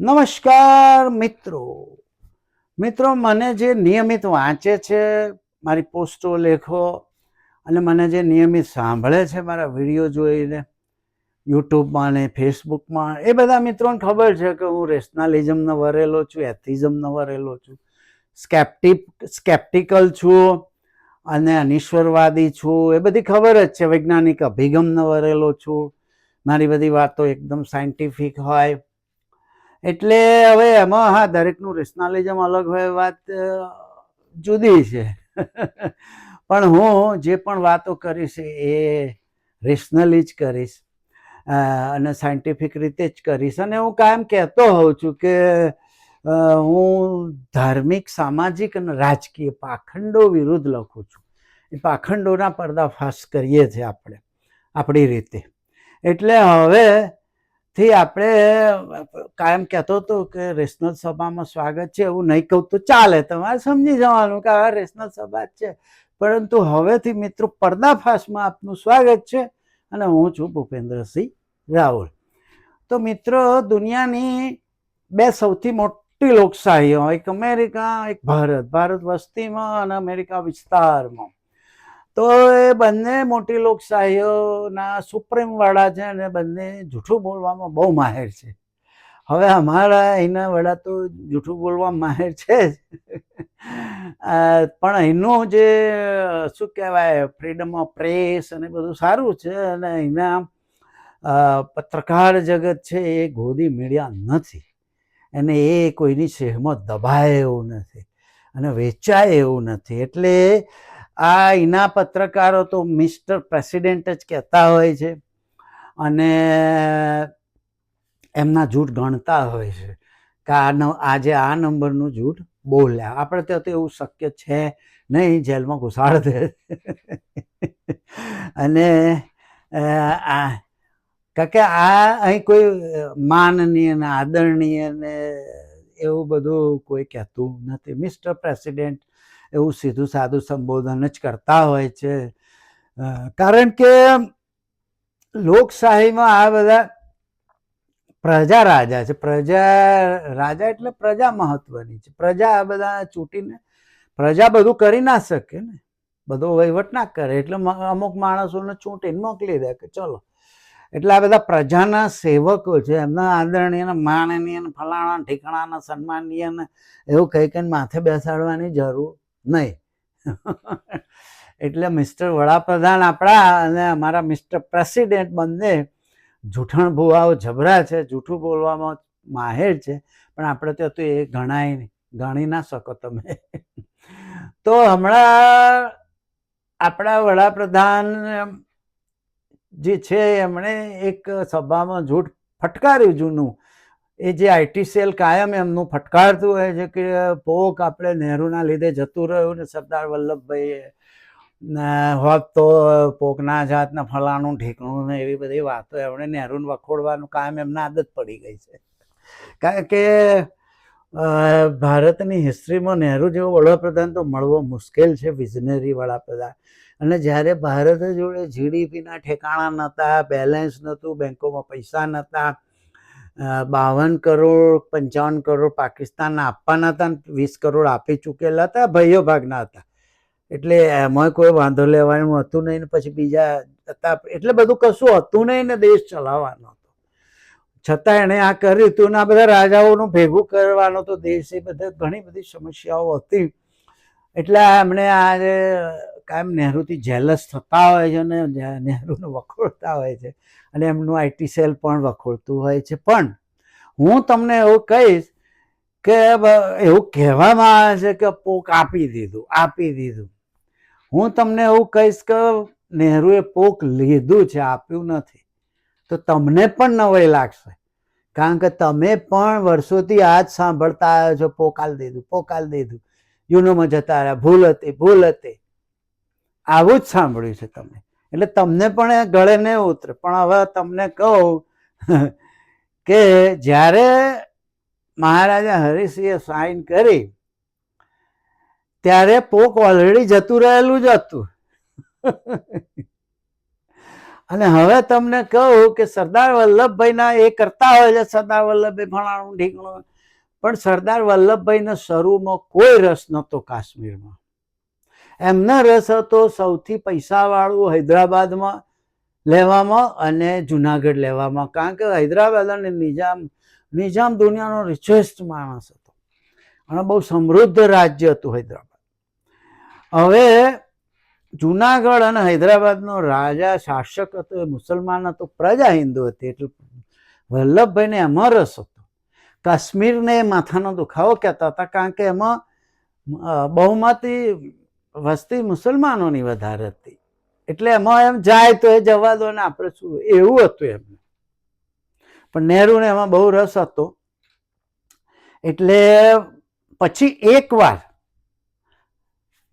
નમસ્કાર મિત્રો. મિત્રો, મને જે નિયમિત વાંચે છે, મારી પોસ્ટો લેખો અને મને જે નિયમિત સાંભળે છે, મારા વીડિયો જોઈને યુટ્યુબમાં ને ફેસબુકમાં, એ બધા મિત્રોને ખબર છે કે હું રેશનાલિઝમનો વરેલો છું, એથિઝમનો વરેલો છું, સ્કેપ્ટિક, સ્કેપ્ટિકલ છું અને અનિશ્વરવાદી છું. એ બધી ખબર જ છે. વૈજ્ઞાનિક અભિગમનો વરેલો છું. મારી બધી વાતો એકદમ સાયન્ટિફિક હોય. એટલે હવે એમાં હા, દરેકનું રેશનાલિઝમ અલગ હોય વાત જુદી છે. પણ હું જે પણ વાતો કરીશ એ રેશનલી જ કરીશ અને સાયન્ટિફિક રીતે જ કરીશ. અને હું કાયમ કહેતો હોઉં છું કે હું ધાર્મિક, સામાજિક અને રાજકીય પાખંડો વિરુદ્ધ લખું છું. એ પાખંડોના પર્દાફાશ કરીએ છીએ આપણે, આપણી રીતે. એટલે હવે થી આપણે, કાયમ કહેતો હતો કે રેશનલ સભામાં સ્વાગત છે એવું નહીં કહું તો ચાલે. તમારે સમજી જવાનું કે આ રેશનલ સભા જ છે. પરંતુ હવેથી મિત્રો પર્દાફાશમાં આપનું સ્વાગત છે અને હું છું ભૂપેન્દ્રસિંહ રાહુલ તો મિત્રો, દુનિયાની બે સૌથી મોટી લોકશાહીઓ, એક અમેરિકા, એક ભારત. ભારત વસ્તીમાં અને અમેરિકા વિસ્તારમાં. તો એ બંને મોટી લોકશાહીઓના સુપ્રીમ વડા છે અને બંને જૂઠું બોલવામાં બહુ માહેર છે. હવે અમારા અહીંના વડા તો જૂઠું બોલવા માહેર છે જ. પણ એનું જે, શું કહેવાય ફ્રીડમ ઓફ પ્રેસ અને બધું સારું છે અને અહીંના પત્રકાર જગત છે એ ગોદી મીડિયા નથી. અને એ કોઈની શેહમાં દબાય એવું નથી. અને વેચાય એવું નથી. એટલે આ એના પત્રકારો તો મિસ્ટર પ્રેસિડેન્ટ જ કહેતા હોય છે અને એમના જૂઠ ગણતા હોય છે કે આ આજે આ નંબરનું જૂઠ બોલ્યા આપણે તો એવું શક્ય છે નહીં, જેલમાં ઘુસાડ દે. અને આ કે આ અહીં કોઈ માનનીય ને આદરણીય ને એવું બધું કોઈ કહેતું નથી. મિસ્ટર પ્રેસિડેન્ટ એવું સીધું સાદું સંબોધન જ કરતા હોય છે. કારણ કે લોકશાહીમાં આ બધા પ્રજા રાજા છે. પ્રજા રાજા એટલે પ્રજા મહત્વની છે. પ્રજા આ બધા ચૂંટીને પ્રજા બધું કરી ના શકે ને. બધો વહીવટ ના કરે. એટલે અમુક માણસોને ચૂંટીને મોકલી દે કે ચલો. એટલે આ બધા પ્રજાના સેવકો છે. એમના આદરણીય માનનીય ફલાણા ઠીકણાના સન્માનીય એવું કહી કહીને માથે બેસાડવાની જરૂર નહીં. એટલે મિસ્ટર વડાપ્રધાન આપણા અને અમારા મિસ્ટર પ્રેસિડેન્ટ બંને જૂઠણ ભૂવાઓ જબરા છે, જૂઠું બોલવામાં માહેર છે, પણ આપણે તો એ ગણાય નહીં, ગણી ના શકો તમે. તો હમણાં આપણા વડાપ્રધાન જે છે, એમણે એક સભામાં જૂઠ ફટકાર્યું જૂનું. એ જે આઈટી સેલ કાયમ એમનું ફટકારતું હોય છે કે પોક આપણે નહેરુના લીધે જતું રહ્યું ને સરદાર વલ્લભભાઈ ને હોત તો પોકના જાતના ફલાણું, ઢીકણું ને એવી બધી વાતો એમણે નહેરુને વખોડવાનું કાયમ એમને આદત પડી ગઈ છે. કારણ કે ભારતની હિસ્ટ્રીમાં નહેરુ જેવો વડાપ્રધાન તો મળવો મુશ્કેલ છે વિઝનરી વડાપ્રધાન. અને જ્યારે ભારત જોડે જીડીપીના ઠેકાણા નહોતા બેલેન્સ નહોતું, બેંકોમાં પૈસા નહોતા બાવન કરોડ, પંચાવન કરોડ પાકિસ્તાનને આપવાના હતા વીસ કરોડ આપી ચૂકેલા હતા, ભાઈઓ ભાગના હતા. એટલે એમાં કોઈ વાંધો લેવાનું હતું નહીં ને પછી બીજા હતા. એટલે બધું કશું હતું નહીં ને દેશ ચલાવવાનો હતો. છતાં એણે આ કર્યું હતું ને આ બધા રાજાઓનું ભેગું કરવાનો તો દેશ એ બધા ઘણી બધી સમસ્યાઓ હતી. એટલે એમણે આજે કાયમ નહેરુથી જેલસ થતા હોય છે અને નહેરુને વખોડતા હોય છે અને એમનું આઈટી સેલ પણ વખોડતું હોય છે. પણ હું તમને એવું કહીશ કે એવું કહેવામાં આવે છે કે પોક આપી દીધું આપી દીધું. હું તમને એવું કહીશ કે નહેરુએ પોક લીધું છે, આપ્યું નથી. તો તમને પણ નવાઈ લાગશે. કારણ કે તમે પણ વર્ષોથી આ જ સાંભળતા આવ્યો છો, પોકાલ દીધું પોકાલ દીધું. યુનોમાં જતા રહ્યા, ભૂલ હતી ભૂલ હતી. આવું જ સાંભળ્યું છે તમે એટલે તમને પણ એ ગળે નહીં ઉતરે. પણ હવે તમને કહું કે જ્યારે મહારાજા હરિસિંહે સાઈન કરી, ત્યારે પોક ઓલરેડી જતું રહેલું જ હતું. અને હવે તમને કહું કે સરદાર વલ્લભભાઈના એ કરતા હોય છે, સરદાર વલ્લભભાઈ ભણાણું ઢીકણું પણ સરદાર વલ્લભભાઈને શરૂમાં કોઈ રસ નહોતો કાશ્મીરમાં. એમને રસ હતો સૌથી પૈસાવાળું હૈદરાબાદમાં લેવામાં અને જુનાગઢ લેવામાં. કારણ કે હૈદરાબાદ અને નિજામ નિઝામ દુનિયાનો રિચેસ્ટ માણસ હતો. અને બહુ સમૃદ્ધ રાજ્ય હતું હૈદરાબાદ. હવે જુનાગઢ અને હૈદરાબાદનો રાજા શાસક હતો, એ મુસલમાન હતો, પ્રજા હિન્દુ હતી. એટલે વલ્લભભાઈને એમાં રસ હતો. કાશ્મીરને માથાનો દુખાવો કહેતા હતા, કારણ કે એમાં બહુમતી વસ્તી મુસલમાનોની વધારે હતી. એટલે એમાં એમ જાય તો એ જવા દો ને આપણે શું, એવું હતું એમને પણ નહેરુને એમાં બહુ રસ હતો. એટલે પછી એકવાર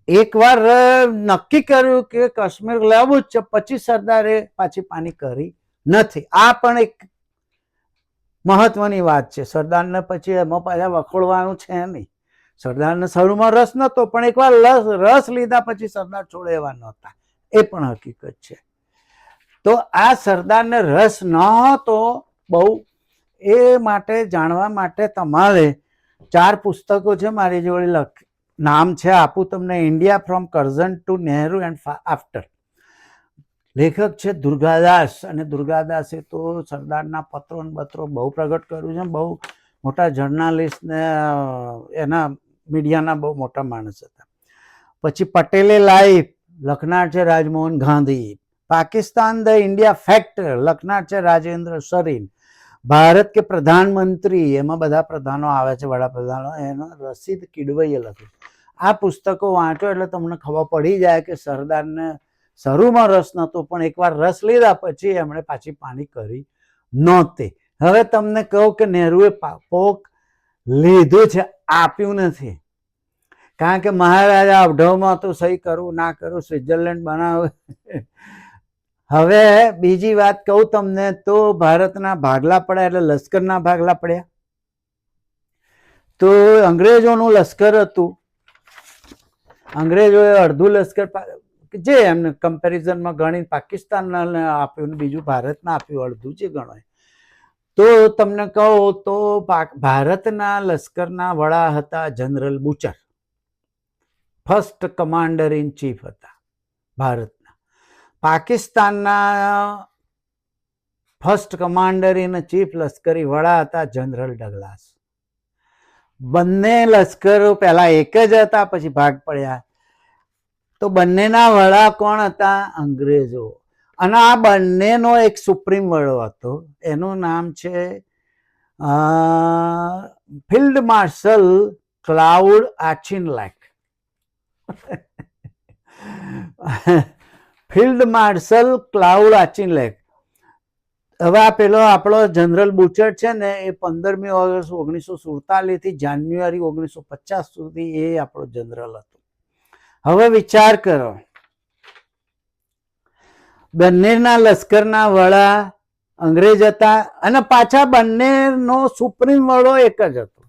એકવાર નક્કી કર્યું કે કાશ્મીર લેવું જ છે, પછી સરદારે પાછી પાણી કરી નથી. આ પણ એક મહત્વની વાત છે. સરદારને પછી એમાં પાછા વખોડવાનું છે નહીં. સરદારને શરૂમાં રસ નહોતો, પણ એકવાર રસ લીધા પછી સરદાર છોડે એવા નહોતા. એ પણ હકીકત છે. તો આ સરદારને રસ ન હતો બહુ એ માટે જાણવા માટે તમારે ચાર પુસ્તકો છે મારી જોડે લખ, નામ છે આપું તમને India from Curzon to Nehru and after લેખક છે દુર્ગાદાસ, અને દુર્ગાદાસે તો સરદારના પત્રો ને પત્રો બહુ પ્રગટ કર્યું છે, બહુ મોટા જર્નાલિસ્ટને એના મીડિયાના બહુ મોટા માણસ હતા. પછી પટેલે લાઈફ લખનાર છે Rajmohan Gandhi, Pakistan the India factor લખનાર છે રાજેન્દ્ર સરીન, ભારત કે પ્રધાનમંત્રી, એમાં બધા પ્રધાનો આવે છે, વડાપ્રધાનો, એનો રસીદ કિડવઈએ લખ્યું. આ પુસ્તકો વાંચો એટલે તમને ખબર પડી જાય કે સરદારને શરૂમાં રસ નહોતો, પણ એકવાર રસ લીધા પછી એમણે પાછી પાણી કરી નહોતી. હવે તમને કહું કે નહેરુએ પોક લીધું છે, આપ્યું નથી. કારણ કે મહારાજા અવઢવમાં તો સહી કરું ના કરું સ્વિટ્ઝરલેન્ડ બનાવે. હવે બીજી વાત કહું તમને તો ભારતના ભાગલા પડ્યા એટલે લશ્કરના ભાગલા પડ્યા. તો અંગ્રેજોનું લશ્કર હતું. અંગ્રેજોએ અડધું લશ્કર જે એમને કમ્પેરિઝનમાં ગણી પાકિસ્તાનને આપ્યું બીજું ભારતને આપ્યું, અડધું જે ગણાય તો તમને કહું તો ભારતના લશ્કરના વડા હતા general Bucher. First commander in chief હતા ભારતના. પાકિસ્તાનના ફર્સ્ટ કમાન્ડર ઇન ચીફ લશ્કરી વડા હતા જનરલ ડગલાસ. બંને લશ્કરો પહેલા એક જ હતા, પછી ભાગ પડ્યા. તો બંનેના વડા કોણ હતા? અંગ્રેજો. અને આ બંનેનો એક સુપ્રીમ વડો હતો. એનું નામ છે field marshal Claude Auchinleck field marshal Claude Auchinleck હવે આ પેલો આપણો જનરલ બુચર છે ને, એ પંદરમી ઓગસ્ટ ઓગણીસો સુડતાલીસથી જાન્યુઆરી ઓગણીસો પચાસ સુધી એ આપણો જનરલ હતો. હવે વિચાર કરો. બંનેના લશ્કરના વડા અંગ્રેજ હતા અને પાછા બંનેનો સુપ્રીમ વડો એક જ હતો.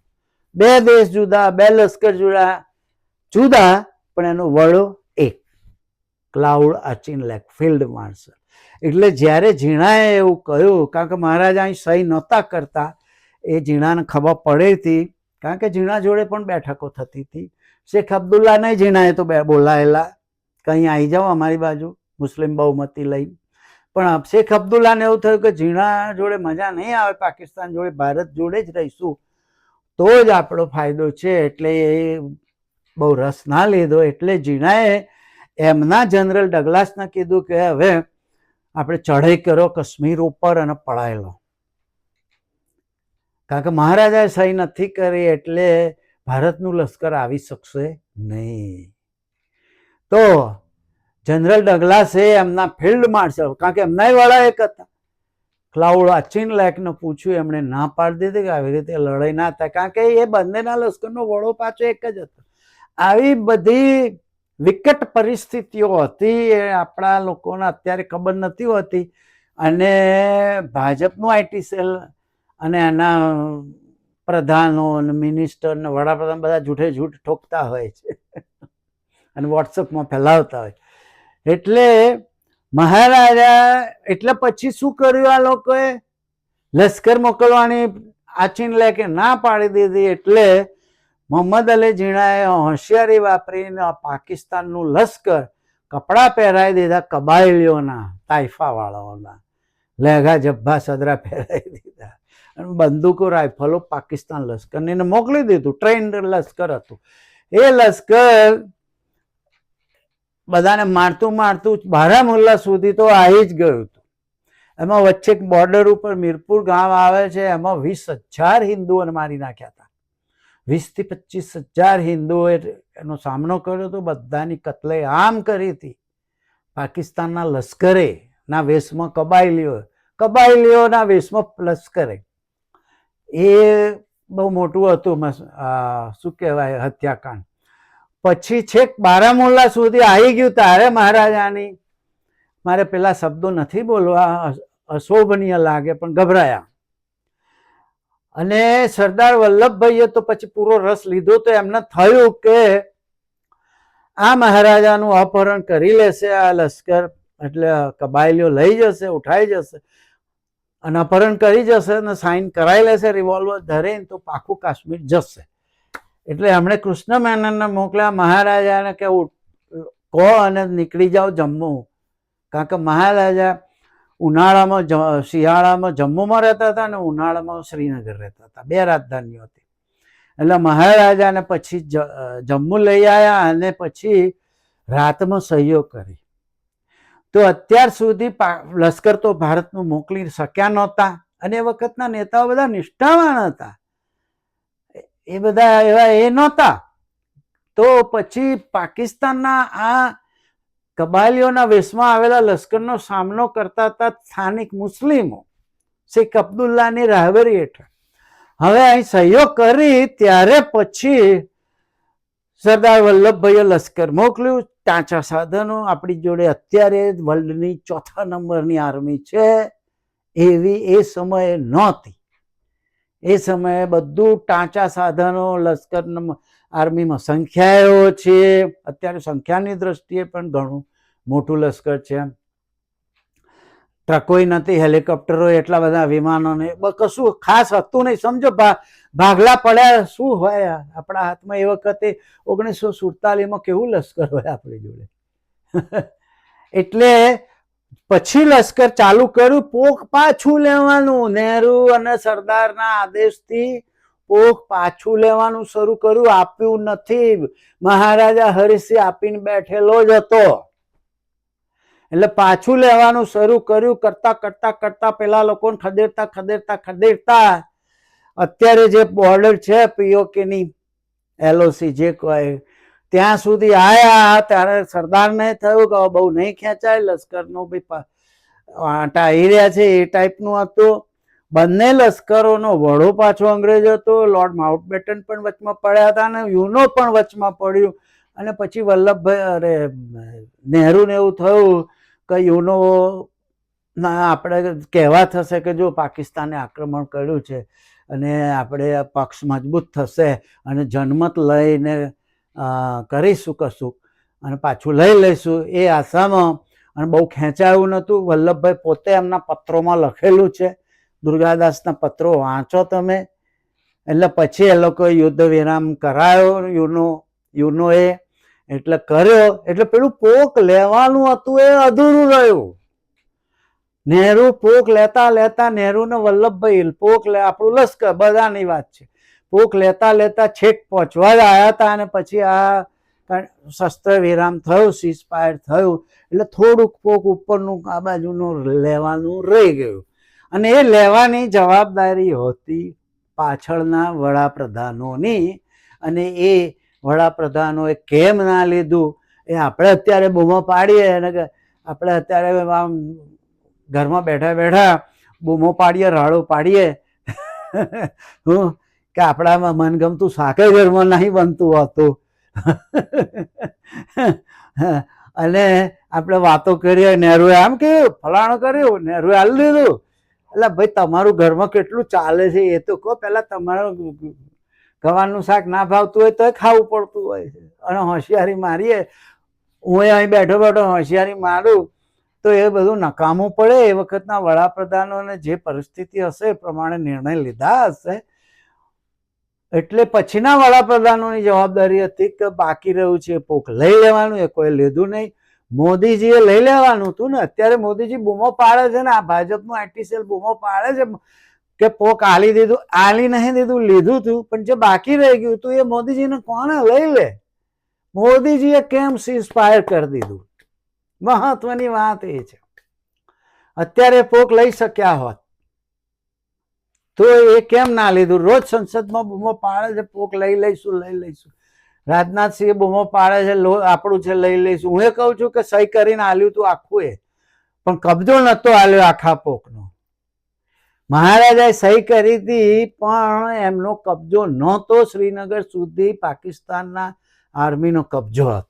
બે દેશ જુદા, બે લશ્કર જુદા જુદા, પણ એનો વડો એક. Claude Auchinleck, field marshal. એટલે જ્યારે ઝીણાએ એવું કહ્યું, કારણ કે મહારાજા અહીં સહી નહોતા કરતા, એ ઝીણાને ખબર પડી હતી, કારણ કે ઝીણા જોડે પણ બેઠકો થતી હતી. શેખ અબ્દુલ્લાને ઝીણાએ તો બે બોલાયેલા, કંઈ આવી જાઓ અમારી બાજુ. મુસ્લિમ બહુમતી લઈને પણ શેખ અબ્દુલ્લાને એવું થયું કે ઝીણા જોડે મજા નહીં આવે, પાકિસ્તાન જોડે, ભારત જોડે જ રહીશું, તો જ આપણો ફાયદો છે. એટલે એ બહુ રસ ના લીધો. એટલે ઝીણાએ એમના જનરલ ડગલાસને કીધું કે હવે આપણે ચઢાઈ કરો કાશ્મીર ઉપર અને પડાયેલો કારણ કે મહારાજાએ સહી નથી કરી એટલે ભારતનું લશ્કર આવી શકશે નહીં. તો જનરલ ડગલાસે એમના ફિલ્ડ માર્શલ, કારણ કે એમનાય વાળા એક હતા. ક્લાઉડ અચિન લેકને પૂછ્યું, એમણે ના પાડી દીધી કે આવી રીતે લડાઈ ના થાય, કારણ કે એ બંનેના લશ્કરનો વડો પાછો એક જ હતો. આવી બધી વિકટ પરિસ્થિતિઓ હતી એ આપણા લોકોને અત્યારે ખબર નથી હોતી. અને ભાજપનું આઈટી સેલ અને એના પ્રધાનો અને મિનિસ્ટર ને વડાપ્રધાન બધા જૂઠે જૂઠ ઠોકતા હોય છે. અને વોટ્સઅપમાં ફેલાવતા હોય. એટલે મહારાજા, એટલે પછી શું કર્યું આ લોકોએ? લશ્કર મોકલવાની આચીન લે કે ના પાડી દીધી એટલે મોહમ્મદ અલી ઝીણાએ હોશિયારી વાપરીને પાકિસ્તાનનું લશ્કર કપડાં પહેરાવી દીધા કબાયલીઓના, તાઇફાવાળાઓના, લેઘા જબ્બા સદરા પહેરાવી દીધા. અને બંદૂકો, રાઇફલો પાકિસ્તાન લશ્કરને મોકલી દીધું, ટ્રેન્ડ લશ્કર હતું. એ લશ્કર બધાને મારતું મારતું બારામુલ્લા સુધી તો આવી જ ગયું હતું. એમાં વચ્ચે એક બોર્ડર ઉપર મીરપુર ગામ આવે છે, એમાં વીસ હજાર હિન્દુઓને મારી નાખ્યા હતા. વીસથી પચીસ હજાર હિન્દુઓએ એનો સામનો કર્યો હતો બધાની કતલે આમ કરી હતી. પાકિસ્તાનના લશ્કરે ના વેશમાં કબાયલીઓ, કબાયલીઓના વેશમાં લશ્કરે. એ બહુ મોટું હતું શું કહેવાય, હત્યાકાંડ. પછી છેક બારામુલ્લા સુધી આવી ગયું તારે મહારાજાની? મારે પેલા શબ્દો નથી બોલવા અશોભનીય લાગે, પણ ગભરાયા. અને સરદાર વલ્લભભાઈએ તો પછી પૂરો રસ લીધો તો એમને થયું કે આ મહારાજાનું અપહરણ કરી લેશે, આ લશ્કર એટલે કબાયલીઓ લઈ જશે, ઉઠાઈ જશે અને અપહરણ કરી જશે અને સાઇન કરાવી લેશે રિવોલ્વર ધરીને તો પાકું કાશ્મીર જશે. એટલે એમણે કૃષ્ણ મેનનને મોકલ્યા, મહારાજાને કે કહો અને નીકળી જાઓ જમ્મુ. કારણ કે મહારાજા ઉનાળામાં શિયાળામાં જમ્મુમાં રહેતા હતા અને ઉનાળામાં શ્રીનગર રહેતા હતા. બે રાજધાનીઓ હતી. એટલે મહારાજાને પછી જમ્મુ લઈ આવ્યા અને પછી રાતમાં સહયોગ કરી. તો અત્યાર સુધી લશ્કર તો ભારતનું મોકલી શક્યા નહોતા. અને એ વખતના નેતાઓ બધા નિષ્ઠાવાન હતા. એ બધા એવા એ નહોતા. તો પછી પાકિસ્તાનના આ કબાલીઓના વેશમાં આવેલા લશ્કરનો સામનો કરતા હતા સ્થાનિક મુસ્લિમો, શેખ અબ્દુલ્લાની રાહબરી હેઠળ. હવે અહીં સહયોગ કરી ત્યારે પછી સરદાર વલ્લભભાઈએ લશ્કર મોકલ્યું. ટાંચા સાધનો આપણી જોડે અત્યારે વર્લ્ડની ચોથા નંબરની આર્મી છે. એવી એ સમયે નહોતી. એ સમયે બધું ટાંચા સાધનો લશ્કર આર્મીમાં સંખ્યાઓ છે. અત્યારે સંખ્યાની દ્રષ્ટિએ પણ ઘણું મોટું લશ્કર છે. ટ્રકોય નથી, હેલિકોપ્ટરો એટલા બધા વિમાનો ને કશું ખાસ હતું નહીં. સમજો ભાગલા પડ્યા, શું હોય? આપણા હાથમાં એ વખતે ઓગણીસો સુડતાલીસમાં કેવું લશ્કર હોય આપણી જોડે? એટલે પછી લશ્કર ચાલુ કર્યું, પોક પાછું લેવાનું. નહેરુ અને સરદારના આદેશથી પોક પાછું લેવાનું શરૂ કર્યું. આપ્યું નથી. મહારાજા હરિસિંહ આપીને બેઠેલો જ હતો. એટલે પાછું લેવાનું શરૂ કર્યું. કરતા કરતા કરતા પેલા લોકોને ખદેડતા ખદેડતા ખદેડતા અત્યારે જે બોર્ડર છે પીઓકે ની એલઓસી જે કહે ત્યાં સુધી આયા, ત્યારે સરદારને થયું કે બહુ નહીં ખેંચાય, લશ્કરનો બી આંટા રહ્યા છે એ ટાઈપનું હતું. બંને લશ્કરોનો વડો પાછો અંગ્રેજ હતો લોર્ડ માઉન્ટબેટન પણ વચમાં પડ્યા હતા અને યુનો પણ વચમાં પડ્યું. અને પછી વલ્લભભાઈ, અરે નહેરુને એવું થયું કે યુનો ના આપણે કહેવા થશે કે જો પાકિસ્તાને આક્રમણ કર્યું છે અને આપણે પક્ષ મજબૂત થશે અને જનમત લઈને કરીશું, કશું. અને પાછું લઈ લઈશું. એ આશામાં. અને બહુ ખેંચાયું નહોતું. વલ્લભભાઈ પોતે એમના પત્રોમાં લખેલું છે. દુર્ગાદાસના પત્રો વાંચો તમે. એટલે પછી એ લોકો યુદ્ધ વિરામ કરાયો. યુનો યુનોએ એટલે કર્યો. એટલે પેલું પોક લેવાનું હતું એ અધૂરું રહ્યું. નહેરુ પોક લેતા લેતા નહેરુ ને વલ્લભભાઈ પોક લે. આપણું લશ્કર, બધાની વાત છે. પોક લેતા લેતા છેક પહોંચવા જ આવ્યા હતા અને પછી આ શસ્ત્ર વિરામ થયું સીઝફાયર થયું, એટલે થોડુંક પોક ઉપરનું આ બાજુનું લેવાનું રહી ગયું. અને એ લેવાની જવાબદારી હતી પાછળના વડાપ્રધાનોની અને એ વડાપ્રધાનોએ કેમ ના લીધું એ આપણે અત્યારે બૂમો પાડીએ અને આપણે અત્યારે આમ ઘરમાં બેઠા બેઠા બૂમો પાડીએ, રાડો પાડીએ. હું કે આપણામાં મનગમતું સાકે ઘરમાં નહીં બનતું હોતું. અને આપણે વાતો કરીએ નહેરુએ આમ કહ્યું ફલાણો કર્યું, નહેરુએ હાલ દીધું. એટલે ભાઈ તમારું ઘરમાં કેટલું ચાલે છે એ તો કહો, પહેલાં તમારું ગવાનું શાક ના ભાવતું હોય તોય ખાવું પડતું હોય છે. અને હોશિયારી મારીએ, હું અહીં બેઠો બેઠો હોશિયારી મારું, તો એ બધું નકામું પડે એ વખતના વડાપ્રધાનોને જે પરિસ્થિતિ હશે એ પ્રમાણે નિર્ણય લીધા હશે. એટલે પછીના વડાપ્રધાનોની જવાબદારી હતી કે બાકી રહ્યું છે પોક લઈ લેવાનું, એ કોઈ લીધું નહીં. મોદીજીએ લઈ લેવાનું હતું ને, અત્યારે મોદીજી બૂમો પાડે છે ને, આ ભાજપનું આઈટીસીએલ બૂમો પાડે છે, કે પોક આલી દીધું, આલી નહીં દીધું, લીધું હતું પણ જે બાકી રહી ગયું હતું એ મોદીજીને કોણે લઈ લે? મોદીજીએ કેમ સીઝ કરી દીધું? મહત્વની વાત એ છે. અત્યારે પોક લઈ શક્યા હોત. તો એ કેમ ના લીધું? રોજ સંસદમાં બૂમો પાડે છે, પોક લઈ લઈશું લઈ લઈશું. રાજનાથસિંહ બૂમો પાડે છે આપણું છે, લઈ લઈશું. હું એ કહું છું કે સહી કરીને આલ્યું તું આખું એ. પણ કબજો નતો આલ્યો આખા પોકનો. મહારાજાએ સહી કરી હતી, પણ એમનો કબજો નહોતો શ્રીનગર સુધી પાકિસ્તાનના આર્મીનો કબજો હતો.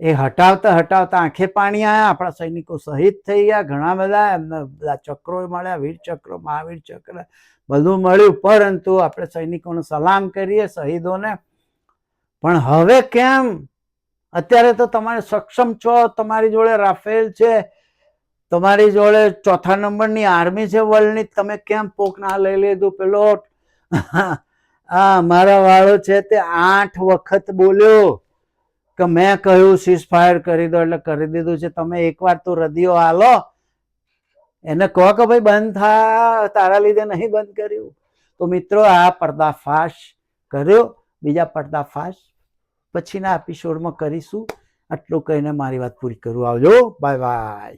એ હટાવતા હટાવતા આંખે પાણી આવ્યા આપણા સૈનિકો શહીદ થઈ ગયા, ઘણા બધા એમને બધા ચક્રો મળ્યા, વીર ચક્રો, મહાવીર ચક્ર, બધું મળ્યું. પરંતુ આપણે સૈનિકોને સલામ કરીએ શહીદોને. પણ હવે કેમ? અત્યારે તો તમારે સક્ષમ છો, તમારી જોડે રાફેલ છે, તમારી જોડે ચોથા નંબરની આર્મી છે વર્લ્ડની, તમે કેમ પોક ના લઈ લીધું પેલો આ મારા વાળો છે તે આઠ વખત બોલ્યો. કે મેં કહ્યું સીઝ ફાયર કરી દો એટલે કરી દીધું છે. તમે એકવાર તો રદિયો હાલો. એને કહો કે ભાઈ બંધ થા, તારા લીધે નહીં બંધ કર્યું. તો મિત્રો, આ પર્દાફાશ કર્યો. બીજા પર્દાફાશ પછીના એપિસોડમાં કરીશું. આટલું કહીને મારી વાત પૂરી કરું. આવજો. Bye bye